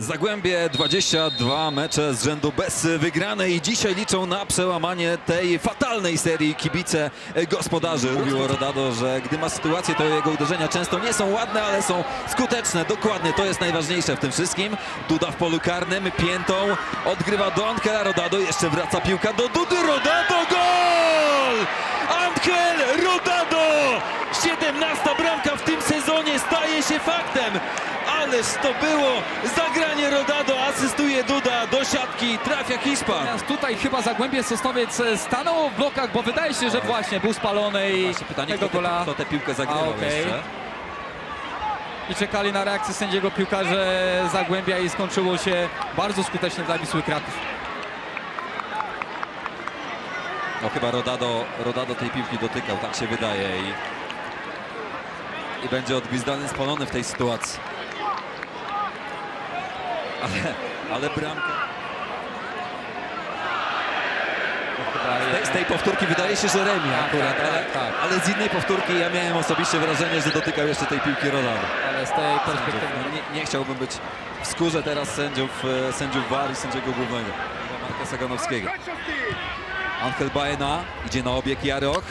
Zagłębie 22 mecze z rzędu bez wygranej i dzisiaj liczą na przełamanie tej fatalnej serii kibice gospodarzy. Mówił Rodado, że gdy ma sytuację, to jego uderzenia często nie są ładne, ale są skuteczne. Dokładnie to jest najważniejsze w tym wszystkim. Duda w polu karnym, piętą odgrywa do Ankela Rodado, jeszcze wraca piłka do Dudy Rodado, gol! Ankel Rodado! 17 bramka w tym sezonie staje się faktem. Ależ to było zagranie Rodado, asystuje Duda do siatki, trafia Hiszpan. Natomiast tutaj chyba Zagłębie Sosnowiec e, stanęło w blokach, bo wydaje się, że właśnie był spalony i Właśnie pytanie, tego kto, te, gola kto tę piłkę zagrywał A, okej. jeszcze. i czekali na reakcję sędziego piłkarze Zagłębia i skończyło się bardzo skutecznie dla Wisły Kraków. No chyba Rodado, Rodado tej piłki dotykał, tak się wydaje i, i będzie odgwizdany, spalony w tej sytuacji. Ale, ale bramka. Z tej, z tej powtórki wydaje się, że Remi Tak, akurat, tak, ale, tak, tak. ale z innej powtórki ja miałem osobiście wrażenie, że dotykał jeszcze tej piłki Rodado. Ale z tej perspektywy No Nie, nie chciałbym być w skórze teraz sędziów, e, sędziów VAR i sędziego głównego, Marka Saganowskiego. Angel Baena idzie na obieg Jarok.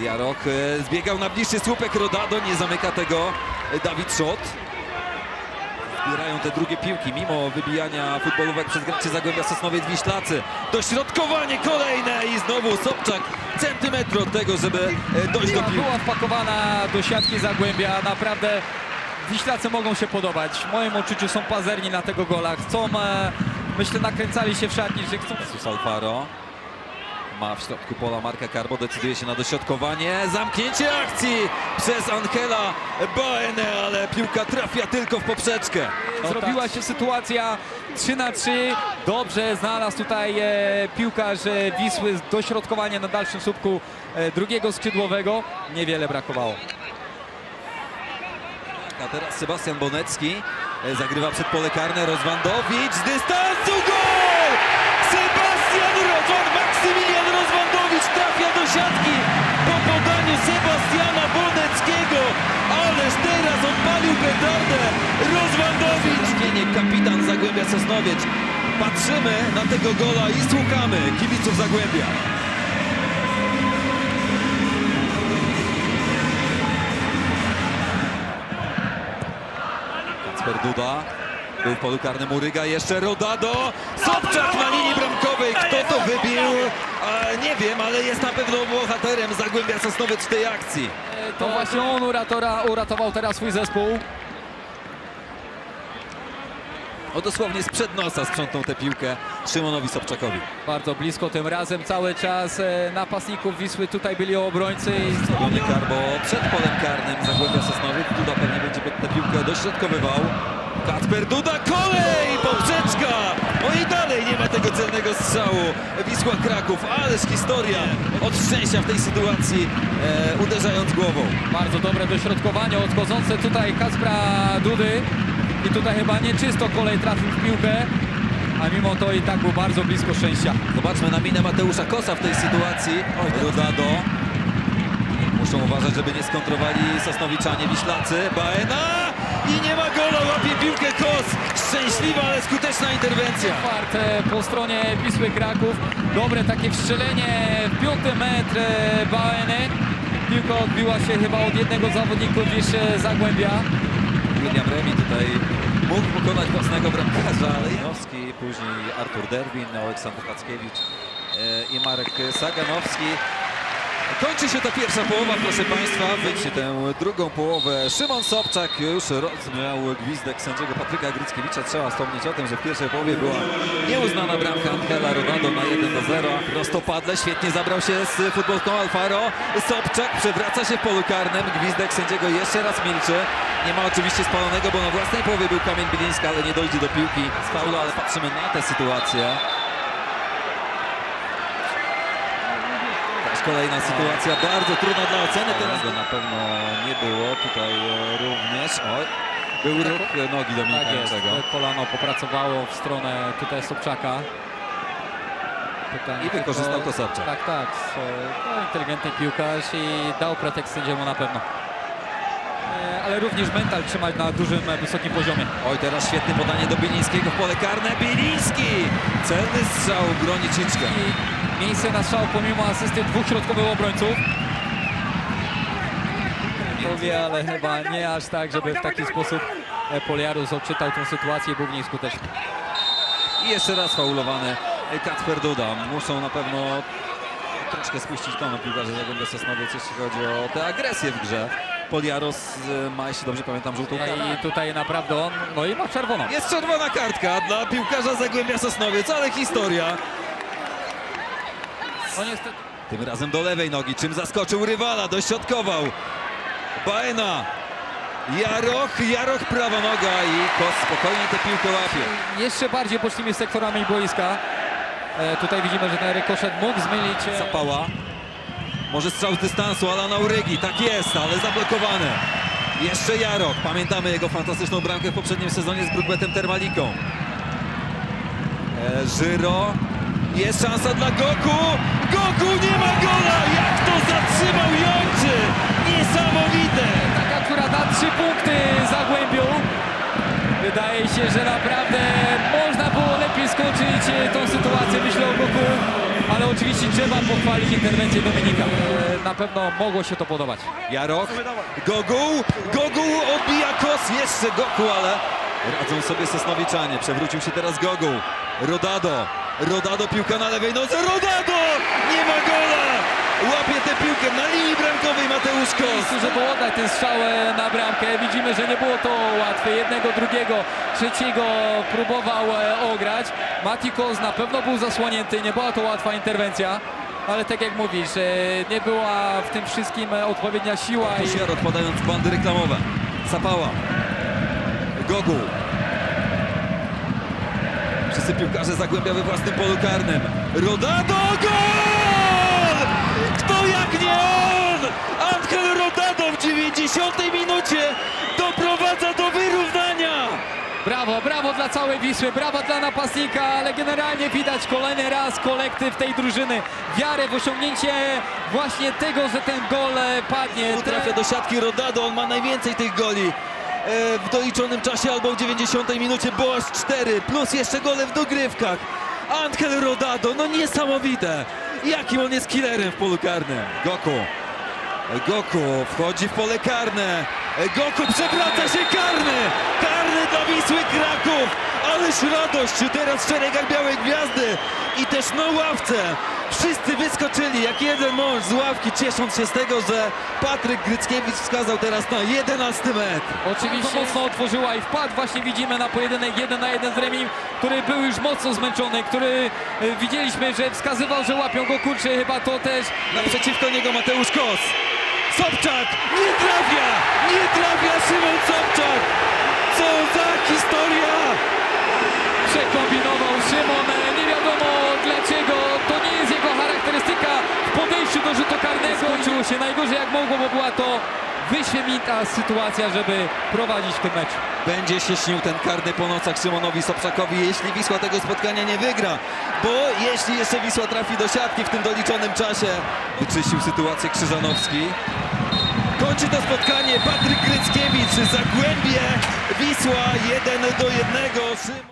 Jarok e, zbiegał na bliższy słupek Rodado, nie zamyka tego e, Dawid Szot. Zbierają te drugie piłki, mimo wybijania futbolówek przez graczy Zagłębia Sosnowiec Wiślacy. Dośrodkowanie kolejne i znowu Sobczak centymetr od tego, żeby e, dojść do piłki. była wpakowana do siatki Zagłębia. Naprawdę Wiślacy mogą się podobać. W moim odczuciu są pazerni na tego gola. Chcą, myślę, nakręcali się w szatni, że chcą... Jesus Alfaro ma w środku pola Marka Carbo, decyduje się na dośrodkowanie, zamknięcie akcji przez Angela Baenę, ale piłka trafia tylko w poprzeczkę. Zrobiła się sytuacja 3 na 3. Dobrze znalazł tutaj e, piłkarz e, Wisły dośrodkowanie na dalszym słupku e, drugiego skrzydłowego. Niewiele brakowało. A teraz Sebastian Bonecki zagrywa przed pole karne, Rozwandowicz z dystansu, gol! Sebastian Rozwandowicz trafia do siatki po podaniu Sebastiana Boneckiego, ależ teraz odpalił petardę Rozwandowicz. Kapitan Zagłębia Sosnowiec. Patrzymy na tego gola i słuchamy kibiców Zagłębia. Kacper Duda. Był w polu karnym Uryga, jeszcze Rodado. Sobczak na linii bramkowej. Kto to wybił? Nie wiem, ale jest na pewno bohaterem Zagłębia Sosnowiec w tej akcji. To właśnie on uratora, uratował teraz swój zespół. O dosłownie sprzed nosa sprzątnął tę piłkę Szymonowi Sobczakowi. Bardzo blisko tym razem cały czas e, napastników Wisły tutaj byli obrońcy. i Karbo przed polem karnym Zagłębia Sosnowiec. Duda pewnie będzie tę piłkę dośrodkowywał. Kacper Duda, kolej! Poprzeczka! No i dalej nie ma tego celnego strzału. Wisła Kraków, ależ historia od szczęścia w tej sytuacji, e, uderzając głową. Bardzo dobre dośrodkowanie odchodzące tutaj Kacpra Dudy. I tutaj chyba nieczysto kolej trafił w piłkę. A mimo to i tak był bardzo blisko szczęścia. Zobaczmy na minę Mateusza Kosa w tej sytuacji. Rudado. Muszą uważać, żeby nie skontrowali Sosnowiczanie Wiślacy. Baena i nie ma gola, łapie piłkę Kos. Szczęśliwa, ale skuteczna interwencja. Czwarte po stronie Wisły Kraków. Dobre takie wstrzelenie w piąty metr e, Baeny. Piłka odbiła się chyba od jednego zawodników niż Zagłębia. William Remi tutaj mógł pokonać własnego bramkarza, ale Janowski, później Artur Derwin, Aleksander Hackiewicz e, i Marek Saganowski. Kończy się ta pierwsza połowa, proszę Państwa. Wyjdzie tę drugą połowę. Szymon Sobczak już rozmiał gwizdek sędziego Patryka Gryckiewicza. Trzeba wspomnieć o tym, że w pierwszej połowie była nieuznana bramka Angela Ronaldo na 1 do 0. Prostopadle, świetnie zabrał się z futbolką Alfaro. Sobczak przewraca się w polu karnym. Gwizdek sędziego jeszcze raz milczy. Nie ma oczywiście spalonego, bo na własnej połowie był Kamień Biliński, ale nie dojdzie do piłki z faulu, ale patrzymy na tę sytuację. Kolejna sytuacja, bardzo trudna dla oceny. Teraz go na pewno nie było, tutaj e, również. Oj, był ruch nogi Dominika Tak jest. Janczego. Kolano popracowało w stronę tutaj Sobczaka. Pytanie I wykorzystał to Sobczak. Tak, tak. E, No, inteligentny piłkarz i dał pretekst sędziemu na pewno. E, ale również mental trzymać na dużym, e, wysokim poziomie. Oj, teraz świetne podanie do Bilińskiego w pole karne. Biliński! Celny strzał broni Ciczkę. I miejsce na strzał pomimo asysty dwóch środkowych obrońców. Powie, ale chyba nie aż tak, żeby w taki sposób e, Poliarus odczytał tę sytuację i był w niej skuteczny. I jeszcze raz faulowany Kacper Duda. Muszą na pewno troszkę spuścić tono piłkarze Zagłębia Sosnowiec, jeśli chodzi o tę agresję w grze. Poliaros e, ma, jeśli dobrze pamiętam, żółtą kartę. I tutaj naprawdę on, no i ma czerwoną. Jest czerwona kartka dla piłkarza Zagłębia Sosnowiec, ale historia. No niestety. Tym razem do lewej nogi, czym zaskoczył rywala, dośrodkował. Baena. Jaroch, Jaroch prawa noga i Kos spokojnie tę piłkę łapie. Jeszcze bardziej bocznymi sektorami boiska. E, tutaj widzimy, że ten rykoszet mógł zmylić. e, Zapała. Może strzał z dystansu, Alana Urygi. Tak jest, ale zablokowane. Jeszcze Jarok. Pamiętamy jego fantastyczną bramkę w poprzednim sezonie z Brukbetem Termaliką. E, Żyro. Jest szansa dla Goku. Goku nie ma gola! Jak to zatrzymał Jończy! Niesamowite! Taka, która da trzy punkty Zagłębiu. Wydaje się, że naprawdę można było lepiej skończyć tą sytuację, myślę o Goku. Ale oczywiście trzeba pochwalić interwencję Dominika. E, Na pewno mogło się to podobać. Jarok. Gogu. Gogu odbija kos. Jeszcze Goku, ale radzą sobie Sosnowiczanie. Przewrócił się teraz Gogu. Rodado. Rodado piłka na lewej nodze. Rodado! Nie ma gola! Łapie tę piłkę na linii bramkowej Mateusz Kos. żeby oddać ten strzał e, na bramkę. Widzimy, że nie było to łatwe. Jednego, drugiego, trzeciego próbował e, ograć. Matikos na pewno był zasłonięty, nie była to łatwa interwencja. Ale tak jak mówisz, e, nie była w tym wszystkim odpowiednia siła. Tuż I... Jarok podając bandy reklamowe. Zapała. Gogu. Wszyscy piłkarze Zagłębia we własnym polu karnym. Rodado! Gol! Kto jak nie on? Angel Rodado w 90 minucie doprowadza do wyrównania. Brawo, brawo dla całej Wisły, brawo dla napastnika, ale generalnie widać kolejny raz kolektyw tej drużyny. Wiarę w osiągnięcie właśnie tego, że ten gol e, padnie. Trafia do siatki Rodado, on ma najwięcej tych goli. E, W doliczonym czasie albo w 90 minucie, bo aż 4, plus jeszcze gole w dogrywkach. Angel Rodado, no niesamowite. Jakim on jest killerem w polu karnym. Goku. Goku wchodzi w pole karne. Goku przewraca się karny. Karny dla Wisły Kraków. Ależ radość teraz w szeregach Białej Gwiazdy. I też na ławce. Wszyscy wyskoczyli jak jeden mąż z ławki, ciesząc się z tego, że Patryk Gryckiewicz wskazał teraz na 11 metr. Oczywiście mocno otworzyła i wpadł. Właśnie widzimy na pojedynek 1 na 1 z Remim, który był już mocno zmęczony, który e, widzieliśmy, że wskazywał, że łapią go kurczy. Chyba to też Naprzeciwko niego Mateusz Kos. Sobczak nie trafia! Nie trafia Szymon Sobczak! Się najgorzej jak mogło, bo była to wyśmienita sytuacja, żeby prowadzić w tym meczu. Będzie się śnił ten karny po nocach Szymonowi Sobczakowi, jeśli Wisła tego spotkania nie wygra. Bo jeśli jeszcze Wisła trafi do siatki w tym doliczonym czasie, wyczyścił sytuację Krzyżanowski. Kończy to spotkanie Patryk Gryckiewicz, Zagłębie, Wisła 1 do 1. Szymon...